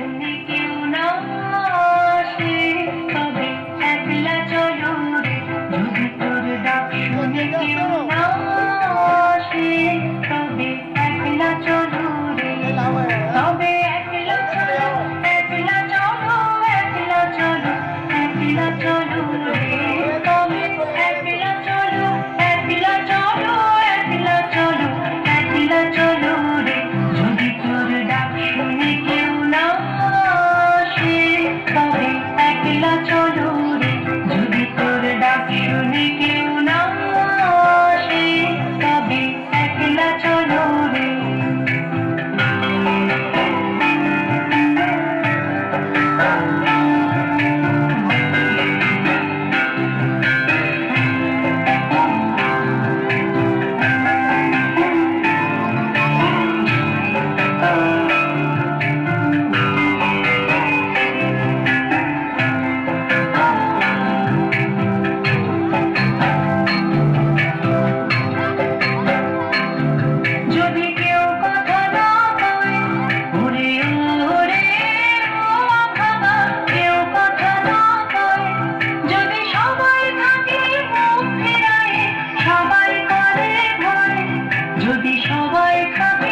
Thank you. সবাই খাবে।